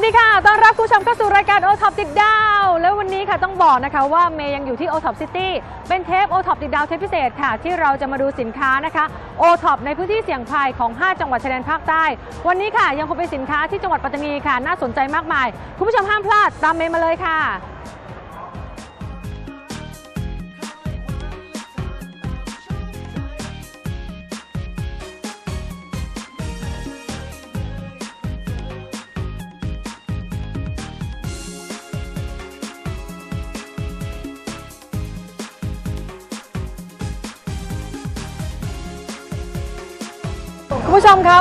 วัสดีค่ะ ต้อนรับคุณผู้ชมเข้าสู่รายการโอท็อปติดดาว แล้ววันนี้ค่ะต้องบอกนะคะว่าเมย์ยังอยู่ที่โอท็อปซิตี้เป็นเทปโอท็อปติดดาวเทปพิเศษค่ะ ที่เราจะมาดูสินค้านะคะโอท็อปในพื้นที่เสี่ยงภัยของ 5 จังหวัดชายแดนภาคใต้ วันนี้ค่ะยังคงเป็นสินค้าที่จังหวัดปัตตานีค่ะ น่าสนใจมากมาย คุณผู้ชมห้ามพลาดตามเมย์มาเลยค่ะ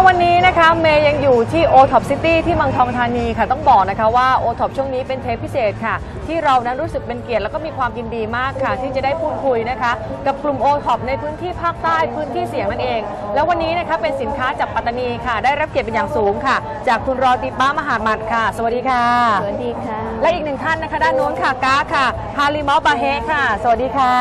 วันนี้นะคะเมย์ยังอยู่ที่ o t o p City ที่เมืองทองธานีค่ะ ต้องบอกนะคะว่า o t o p ช่วงนี้เป็นเทปพิเศษค่ะ ที่เรานั้นรู้สึกเป็นเกียรติแล้วก็มีความยินดีมากค่ะ ที่จะได้พูดคุยนะคะ กับกลุ่ม o t o p ในพื้นที่ภาคใต้พื้นที่เสี่ยงนั่นเอง แล้ววันนี้นะคะเป็นสินค้าจากปัตตานีค่ะ ได้รับเกียรติเป็นอย่างสูงค่ะ จากคุณรอติป้ามหาดมัดค่ะ สวัสดีค่ะ สวัสดีค่ะ และอีกหนึ่งท่านนะคะด้านโน้นค่ะก้าค่ะฮาริมอลบาเฮค่ะ สวัสดีค่ะ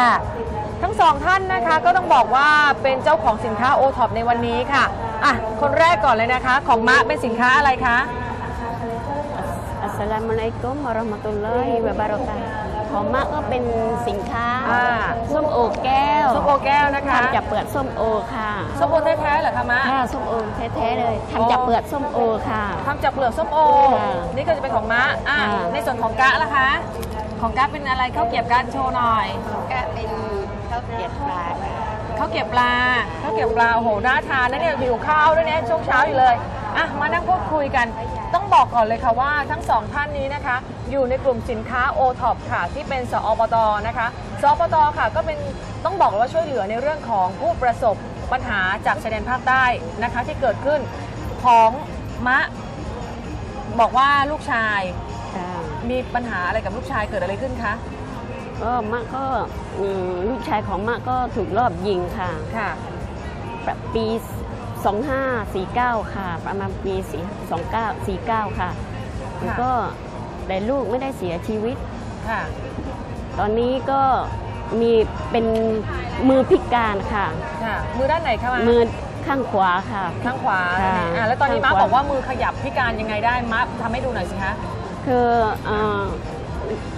ทั้งสองท่านนะคะก็ต้องบอกว่าเป็นเจ้าของสินค้าโอท็อปในวันนี้ค่ะ อะ คนแรกก่อนเลยนะคะ ของมะเป็นสินค้าอะไรคะ Assalamualaikum warahmatullahi wabarakatuh ของมะก็เป็นสินค้าอ่า ส้มโอแก้วส้มโอแก้วนะคะทำจากเปลือกส้มโอค่ะส้มโอแท้ๆเหรอคะมะ ค่ะส้มโอแท้ๆเลยทำจากเปลือกส้มโอค่ะ ทำจากเปลือกส้มโอ ค่ะนี่ก็จะเป็นของมะอะค่ะ ในส่วนของกะล่ะคะ ของกะเป็นอะไรข้าวเกรียบกันโชว์หน่อย ก็เป็นข้าวเกรียบปลา ข้าวเกรียบปลาข้าวเกรียบปลาโอ้โหน่าทานนะเนี่ยหิวข้าวด้วยเนี่ยช่วงเช้าอยู่เลยอะมานั่งพูดคุยกัน ต้องบอกก่อนเลยค่ะว่าทั้งสองท่านนี้นะคะ อยู่ในกลุ่มสินค้า o t o p ค่ะ ที่เป็นสอปตนะคะสอปตค่ะ ก็เป็นต้องบอกเลยว่าช่วยเหลือในเรื่องของผู้ประสบปัญหาจากชายแดนภาคใต้นะคะ ที่เกิดขึ้นของมะ บอกว่าลูกชายค่ะมีปัญหาอะไรกับลูกชายเกิดอะไรขึ้นคะ ก็มะก็อืมลูกชายของมะก็ถูกรอบยิงค่ะ ค่ะ ปี 2549 ค่ะ ประมาณปี4 29 49 ค่ะ แล้วก็แต่ลูกไม่ได้เสียชีวิต ค่ะ ตอนนี้ก็มีเป็นมือพิการค่ะ ค่ะ มือด้านไหนคะมามือข้างขวาค่ะ ข้างขวาค่ะอ่าแล้วตอนนี้ม้าข้างขวา บอกว่ามือขยับพิการยังไงได้ม้าทำให้ดูหน่อยสิคะ คือเอ่อ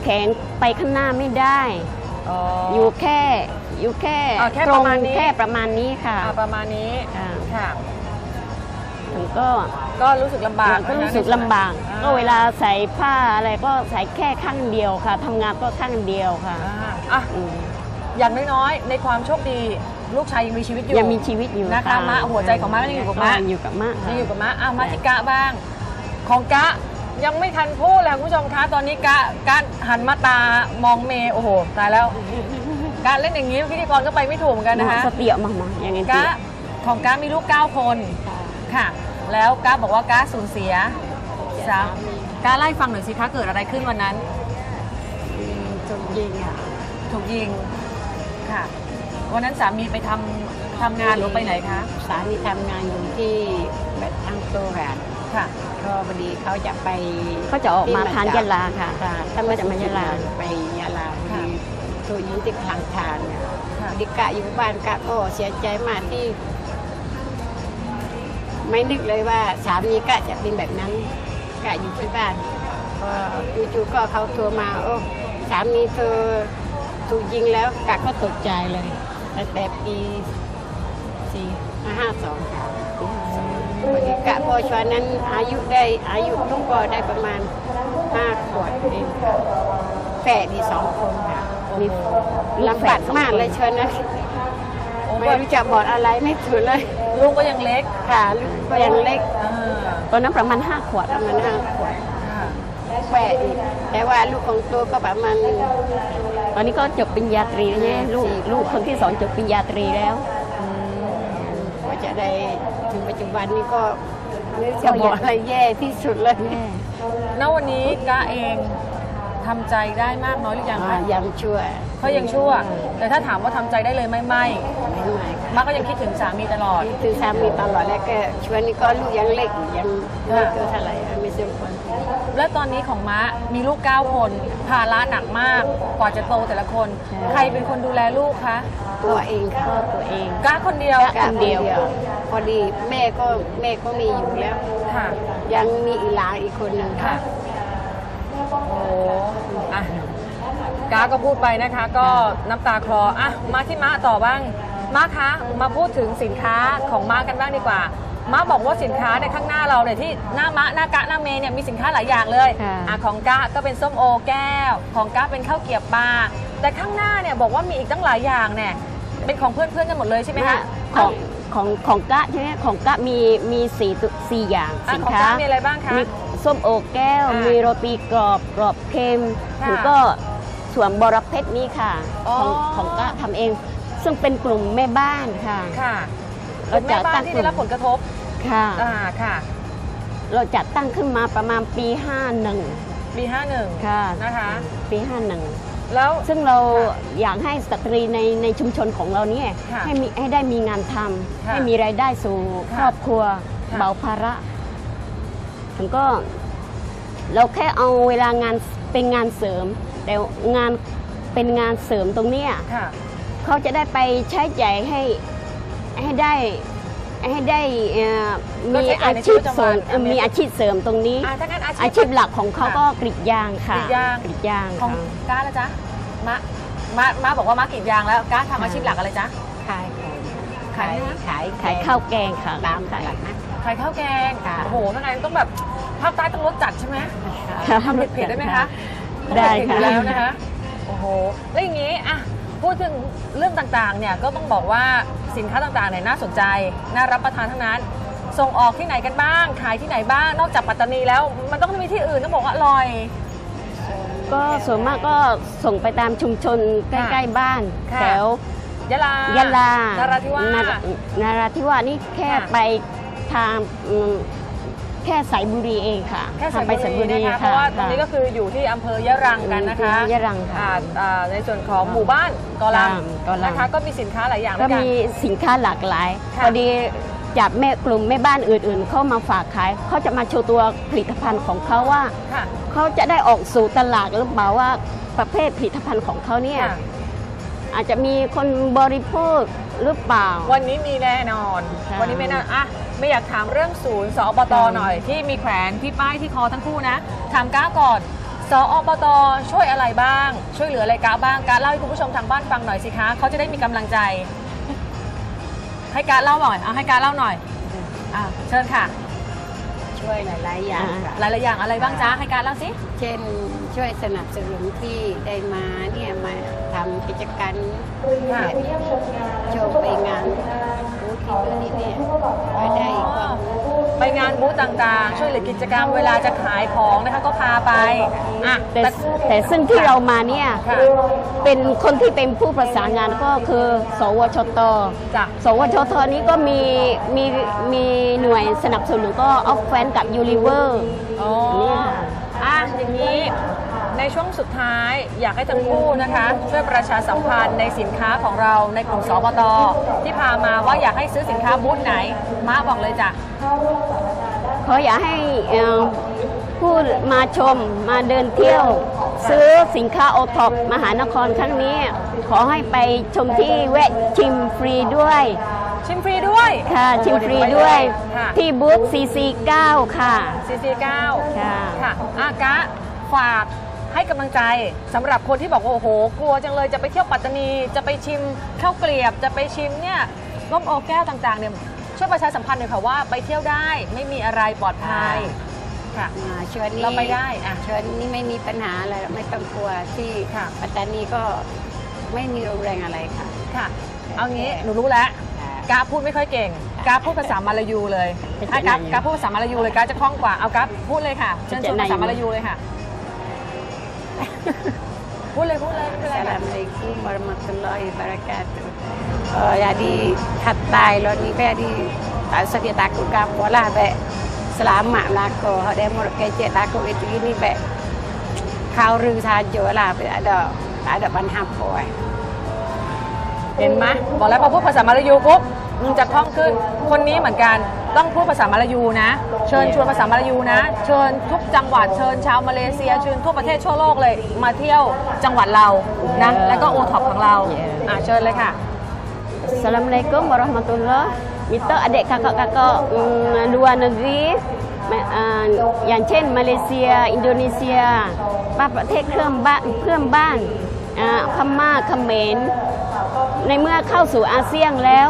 แขนไปข้างหน้าไม่ได้ อ๋ออยู่แค่อยู่แค่อ่าแค่ตประมาณนี้แค่ประมาณนี้ค่ะ อ่าประมาณนี้ค่ะค่ะผมก็ก็รู้สึกลำบากก็รู้นะคะสึกลำบาก อ่ก็เวลาใส่ผ้าอะไรก็ใส่แค่ข้างเดียวค่ะทำงานก็ข้างเดียวค่ะอ่าอะ อืมอย่างน้อยๆ ในความโชคดีลูกชายยังมีชีวิตอยู่ ยังมีชีวิตอยู่นะคะมะหัวใจของมะก็ยังอยู่กับมะอยู่กับมะยังอยู่กับม้าอะมาที่กะบ้าง ของกะ ยังไม่ทันพูดเลยคุณผู้ชมคะตอนนี้กะกะหันมาตามองเมย์โอ้โหตายแล้วกะเล่นอย่างนี้พิธีกรก็ไปไม่ถูกเหมือนกันนะคะสเตียมามาอย่างนี้กะของกะมีลูก 9 คนค่ะ แล้วกะบอกว่ากะสูญเสียสามกะไล่ฟังหน่อยสิคะเกิดอะไรขึ้นวันนั้นจนยิงอะถูกยิงค่ะ วันนั้นสามีไปทำทำงานหรือไปไหนคะสามีทำงานอยู่ที่แบบทางโตรัน ค่ะก็พอดีเขาจะไปเขาจะออกมาทานยะลาค่ะค่ะถ้าไม่จะมายะลาไปยะลาพอค่ะดีตัวยิงที่ทางทานเนี่ยค่ะพอดีกะอยู่บ้านกะก็เสียใจมากที่ ไม่นึกเลยว่าสามีกะจะเป็นแบบนั้นกะอยู่ที่บ้านก็จู่ๆก็เขาโทรมา โอ้สามีเธอถูกยิงแล้วกะก็ตกใจเลยตั้งแต่ปีสี่ห้าสองพอดี กะพอชวนนั้นอายุได้อายุลูกก็ได้ประมาณห้าขวบเองค่ะแฝดอีกสองคนค่ะมีลำบากมากเลยชวนนั้นโอ้ไม่รู้จะบอกอะไรไม่ถูกเลย ลูกก็ยังเล็กค่ะลูกก็ยังเล็กอ่าตอนนั้นประมาณห้าขวดประมาณห้าขวบค่ะแฝดอีกแต่ว่าลูกของตัวก็ประมาณตอนนี้ก็จบปริญญาตรีแล้วเนี่ยลูกลูกคนที่สองจบปริญญาตรีแล้ว กว่าจะได้ถึงปัจจุบันนี้ก็ไม่รู้จะบอกอะไรแย่ที่สุดเลยแม่ณวันนี้กะเองทำใจได้มากน้อยหรือยังอ่าคะยังชั่วเขายังชั่ว แต่ถ้าถามว่าทำใจได้เลยไหม่ไม่ไม่ไม่ค่ะมักก็ยังคิดถึงสามีตลอดนี่คือสามีตลอดแล้วก็ชวนนี่ก็ลูกยังเล็กอยู่ยังไม่เกินเท่าไหร่ไม่สมควรและตอนนี้ของม้ามีลูก 9 คนภาระหนักมากกว่าจะโตแต่ละคนใช่ใครเป็นคนดูแลลูกคะ ตัวเองค่ะก็ตัวเองก้าคนเดียวก้าคนเดียว พอดีแม่ก็แม่ก็มีอยู่แล้ว ค่ะ ยังมีอีหลานอีกคนหนึ่งค่ะ โอ้อะก้าก็พูดไปนะคะ ก็น้ำตาคลออะมาที่ม้าต่อบ้างม้าคะมาพูดถึงสินค้าของม้ากันบ้างดีกว่าม้าบอกว่าสินค้าในยข้างหน้าเราเนี่ยที่หน้าม้าหน้ากะหน้าเมย์เนี่ยมีสินค้าหลายอย่างเลยค่ะ อะของกะก็เป็นส้มโอแก้ว ของกะเป็นข้าวเกรียบปลาแต่ข้างหน้าเนี่ยบอกว่ามีอีกตั้งหลายอย่างเนี่ย เป็นของเพื่อนๆกันหมดเลยใช่ไหมคะของของของกะใช่ไหมของกะมีมีสี่ตัวสี่อย่างอะสินของค้ากะมีอะไรบ้างคะมีส้มโอแก้วอ่ามีมีโรตีกรอบกรอบเค็มค่ะแล้วก็ส่วนบรเพชรนี้ค่ะอ๋อของของกะทำเอง ซึ่งเป็นกลุ่มแม่บ้านค่ะค่ะเราเป็นแม่จะบ้าตั้นงที่กลุ่ได้มรับผลกระทบค่ะอ่าค่ะ เราจัดตั้งขึ้นมาประมาณปี 51 ปี 51 ค่ะนะคะ ปี 51 แล้วซึ่งเราค่ะอยากให้สตรีในในชุมชนของเราเนี่ยค่ะให้มีให้ได้มีงานทค่ะำให้มีรายได้สู่ค่ะครอบครัวค่ะ เบาภาระมันก็ เราแค่เอาเวลางานเป็นงานเสริม แต่งานเป็นงานเสริมตรงเนี้ย ค่ะ เขาจะได้ไปใช้จ่ายให้ให้ได้ ให้ได้เอ่อก็มีใช้จ่าอายในชีชีวิพตประจำเสริมวันเอ่อมีอาชีพเสริมตรงนี้ อ่าถ้างั้นอาชีพอาชีพหลักของเขาค่ะก็กรีดยางค่ะกรีดยาง กรีดยางของค่ะก้าแล้วจ๊ะมะมะมะบอกว่ามะกรีดยางแล้วก้าทำอาชีพหลักอะไรจ๊ะ ขายของขายอะไรนะ ขายขายข้าวแกงค่ะตามตขายลาดนัดขายข้าวแกงค่ะ โอ้โหถ้างั้นต้องแบบภาคใต้ต้องรสจัดใช่ไหมค่ะ ทำเผ็ดๆได้ไหมคะต้องได้เผ็ดๆอค่ะ ยู่แล้วนะคะ โอ้โห แล้วอย่างนี้อะพูดถึงเรื่องต่างๆ เนี่ยก็ต้องบอกว่า สินค้าต่างๆเนี่ยน่าสนใจ น่ารับประทานทั้งนั้น ส่งออกที่ไหนกันบ้าง ขายที่ไหนบ้าง นอกจากปัตตานีแล้ว มันต้องมีที่อื่นต้องบอกว่าอร่อย ก็ส่วนมากก็ส่งไปตามชุมชนใกล้ๆบ้านค่ะ แถวยะลายะลานราธิวาสนาราธิวาสนี่แค่ค่ะ ไปทางอืม แค่สายบุรีเองค่ะแค่สายทางไปสายบุบุรีรีนะคะเพค่ะราะว่าตรงนี้ก็คืออยู่ที่อำเภอยะรังกันนะคะอืมยะรังค่ะ อ่าอ่าในส่วนของหมู่บ้านกอลังกอลังนะคะก็มีสินค้าหลายอย่างด้ก็วยกัน มีสินค้าหลากหลายค่ะ พอดีจับแม่กลุ่มแม่บ้านอื่นๆ เข้ามาฝากขายเขาจะมาโชว์ตัวผลิตภัณฑ์ของเขาว่า ค่ะ เขาจะได้ออกสู่ตลาดหรือเปล่าว่าประเภทผลิตภัณฑ์ของเขาเนี่ยค่ะ อาจจะมีคนบริโภคหรือเปล่า วันนี้มีแน่นอน ค่ะ วันนี้ไม่น่าอะ ไม่อยากถามเรื่องศูนย์สอบตค่ะหน่อยที่มีแขวนที่ป้ายที่คอทั้งคู่นะ ถามก้าก่อนสอบตช่วยอะไรบ้าง ช่วยเหลืออะไรก้าบ้างก้าเล่าให้คุณผู้ชมทางบ้านฟังหน่อยสิคะเขาจะได้มีกำลังใจ ให้ก้าเล่าหน่อยเอาให้ก้าเล่าหน่อยอะเชิญค่ะ ช่วยหลายๆอย่างค่ะหลายๆอย่างอะไรบ้างจ๊ะให้ก้าเล่าสิเช่นช่วยสนับสนุนที่ได้มาเนี่ยมาทำกิจการค่ะโชว์ไปงานบูธที่ดูที่เนี่ยก็ได้ความรู้ ไปงานบูธต่างๆ ช่วยเหลือกิจกรรมเวลาจะขายของนะคะก็พาไปอะแต่แต่แต่ซึ่งที่เรามาเนี่ยค่ะเป็นคนที่เป็นผู้ประสานงานก็คือ สวชต จ้ะ สวชตนี้ก็มีมีมีหน่วยสนับสนุนก็ออฟแฟนกับยูริเวอร์ อ๋อเนี่ยค่ะอะอย่างนี้ ในช่วงสุดท้ายอยากให้ทั้งคู่นะคะ ช่วยประชาสัมพันธ์ในสินค้าของเราในกลุ่มสบตที่พามาว่าอยากให้ซื้อสินค้าบูธไหนมาบอกเลยจ้ะเขาอยากให้เอ่อผู้มาชมมาเดินเที่ยว ซื้อสินค้าโอท็อปมหานครครั้งนี้ ขอให้ไปชมที่แวะชิมฟรีด้วย ชิมฟรีด้วยค่ะโอ้โหชิมฟรีเดี๋ด้วยไปเลยค่ะที่บูธ CC9 ค่ะ CC9 ค่ะค่ะอากะฝาก ให้กำลังใจสำหรับคนที่บอกว่าโอ้โห กลัวจังเลยจะไปเที่ยวปัตตานีจะไปชิมข้าวเกลียบ จะไปชิมเนี่ยร่มโอแก้วต่างๆเนี่ยช่วยประชาสัมพันธ์หน่อยค่ะว่าไปเที่ยวได้ไม่มีอะไรปลอดภัยค่ะ อ่าชวนนี้เราไปได้อะชวนนี้ไม่มีปัญหาอะไรหรอกไม่ต้องกลัวที่ค่ะ ปัตตานีก็ไม่มีโรงแรงอะไรค่ะ ค่ะ เอางี้หนูรู้แล้วกาพูดไม่ค่อยเก่งกาพูดภาษามาลายูเลยเป็นให้กายังไงกาพูดภาษามาลายูเลยกาจะคล่องกว่าเอากาพูดเลยค่ะเชิญชวนเป็นยังไงภาษามาลายูเลยค่ะ พูดเลยพูดเลยไม่เป็นไรค่ะ Assalamualaikum warahmatullahi wabarakatuh. Uh, jadi hatai lo ni pe di tak usah dia takut ke apa lah be. Selamat belaka. Hak dia mau kecek takut itu ini be. Kau ru saja lah be tak ada tak ada ปัญหา apa eh. เห็นไหมบอกแล้วพอพูดภาษามาลายูปุ๊บมึงจะคล่องขึ้น คนนี้เหมือนกัน ต้องพูดภาษามาลายูนะ เชิญชวนภาษามาลายูนะ เชิญทุกจังหวัดเชิญชาวมาเลเซียเชิญทั่วประเทศทั่วโลกเลย มา tiu จังหวัดเรานะแล้วก็โอท็อปของเราอะเชิญเลยค่ะ Assalamualaikum warahmatullahi Minta adik kakak-kakak mm, luar negeri ma- ah, อย่างเช่นมาเลเซีย อินโดนีเซียบ้านประเทศเพื่อนบ้านเพื่อนบ้านอ่าพม่าเขมรในเมื่อเข้าสู่อาเซียนแล้ว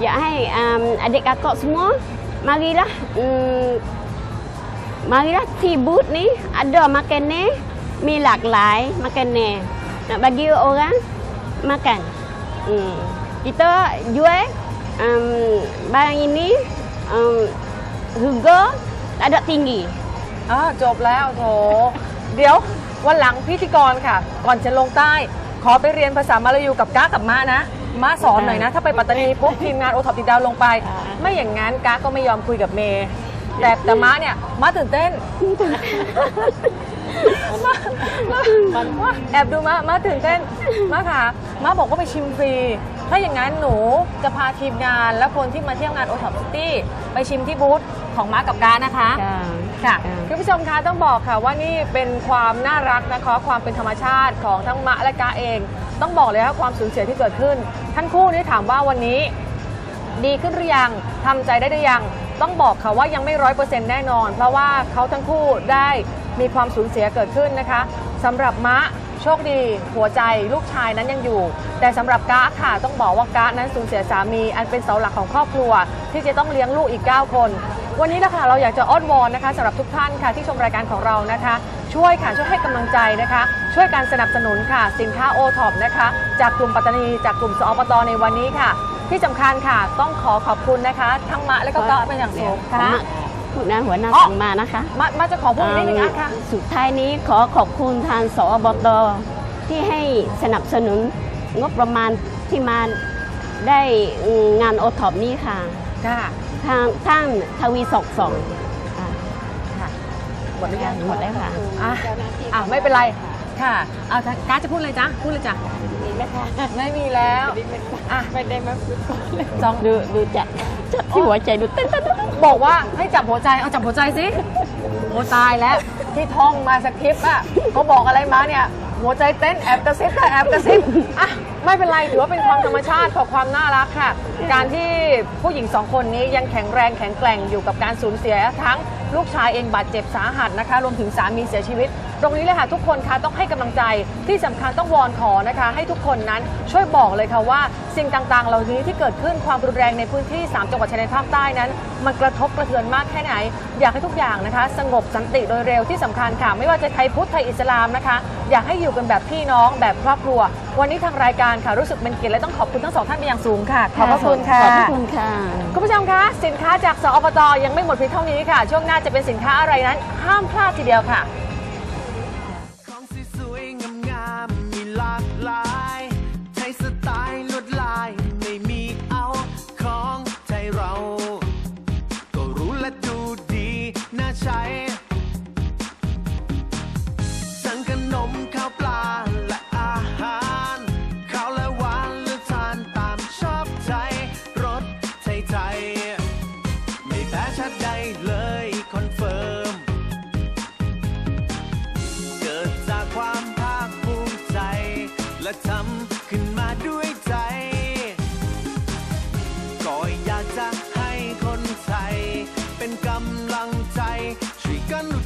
อยากให้อ่า adik kakak semua marilah mm, marilahที่บูธนี้ ada makanan มีหลากหลาย makanan nak bagi orang makan hmm. kita jual um, barang ini um, harga tak ada tinggi อ่าจบแล้วโถ เดี๋ยววันหลังพิธีกรค่ะ ก่อนจะลงใต้ ขอไปเรียนภาษามาลายูกับก้ากับม้านะ ม้าสอนหน่อยนะ ถ้าไปปัตตานีปุ๊บทีมงานโอท็อปติดดาวลงไป ไม่อย่างนั้นก้าก็ไม่ยอมคุยกับเมย์แต่แต่ม้าเนี่ยม้าตื่นเต้นม้าม้าม้าแอบดูม้าม้าตื่นเต้นม้าค่ะม้าบอกว่าไปชิมฟรี ถ้าอย่างนั้นหนูจะพาทีมงานและคนที่มาเที่ยวงานโอท็อปซิตี้ไปชิมที่บูธของม้ากับก้านะคะค่ะคุณผู้ชมคะต้องบอกค่ะว่านี่เป็นความน่ารักนะคะความเป็นธรรมชาติของทั้งมะและกาเอง ต้องบอกเลยว่าความสูญเสียที่เกิดขึ้น ท่านคู่นี้ถามว่าวันนี้ ดีขึ้นหรือยังทำใจได้หรือยัง ต้องบอกค่ะว่ายังไม่ร้อยเปอร์เซ็นต์แน่นอน เพราะว่าเขาทั้งคู่ได้มีความสูญเสียเกิดขึ้นนะคะสำหรับมะโชคดีหัวใจลูกชายนั้นยังอยู่ แต่สำหรับกะค่ะต้องบอกว่ากะนั้นสูญเสียสามี อันเป็นเสาหลักของครอบครัว ที่จะต้องเลี้ยงลูกอีก 9 คน วันนี้นะคะเราอยากจะอ้อนวอนนะคะสำหรับทุกท่านค่ะที่ชมรายการของเรานะคะ ช่วยค่ะช่วยให้กำลังใจนะคะ ช่วยการสนับสนุนค่ะ สินค้าโอท็อปนะคะ จากกลุ่มปัตตานีจากกลุ่มสอปตในวันนี้ค่ะ ที่สำคัญค่ะต้องขอขอบคุณนะคะ ทั้งมะและก็เกาะเป็นอย่างสูงค่ะพูดนะหัวหน้าอ๋อสั่งมานะคะ มามาจะขอพูดอีกนิดนึงนะคะสุดท้ายนี้ขอขอบคุณทางสอบตที่ให้สนับสนุนงบประมาณที่มาได้งานโอท็อปนี้ค่ะ ค่ะ ทางท่านทวีศกสองอ่าค่ะ หมดหรือยังหมดแล้วค่ะอะอะไม่เป็นไรค่ะเอาการดจะพูดเลยจ้ะพูดเลยจ้ะมีไหมคะไม่มีแล้วอะไม่ได้มาฝึกก่อนเลยจองดูดูจะจะที่หัวใจดูเต้นเต้นเต้นบอกว่าให้จับหัวใจเอาจับหัวใจสิโอ้ตายแล้วที่ท่องมาสคริปต์อะเขาบอกอะไรมาเนี่ยหัวใจเต้นแอบกระซิบแต่แอบกระซิบอะไม่เป็นไรถือว่าเป็นความธรรมชาติของความน่ารักค่ะ การที่ผู้หญิงสองคนนี้ยังแข็งแรงแข็งแกร่งอยู่กับการสูญเสียทั้ง ลูกชายเองบาดเจ็บสาหัสนะคะ รวมถึงสามีเสียชีวิตตรงนี้เลยค่ะทุกคนคะต้องให้กำลังใจที่สำคัญต้องวอนขอนะคะ ให้ทุกคนนั้นช่วยบอกเลยค่ะว่า สิ่งต่างๆ เหล่านี้ที่เกิดขึ้นความรุนแรงในพื้นที่ 3 จังหวัดชายแดนภาคใต้นั้น มันกระทบกระเทือนมากแค่ไหน อยากให้ทุกอย่างนะคะ สงบสันติโดยเร็วที่สำคัญค่ะ ไม่ว่าจะไทยพุทธไทยอิสลามนะคะ อยากให้อยู่กันแบบพี่น้องแบบครอบครัว วันนี้ทางรายการค่ะรู้สึกเป็นเกียรติและต้องขอบคุณทั้งสองท่านเป็นอย่างสูงค่ะขอบพระคุณค่ะขอบพระคุณค่ะคุณผู้ชมคะสินค้าจากสอปตยังไม่หมดเพียงเท่านี้ค่ะ ช่วงหน้าจะเป็นสินค้าอะไรนั้น ห้ามพลาดทีเดียวค่ะ และดูดีน่าใช้ เป็นกำลังใจช่วยกันหลุด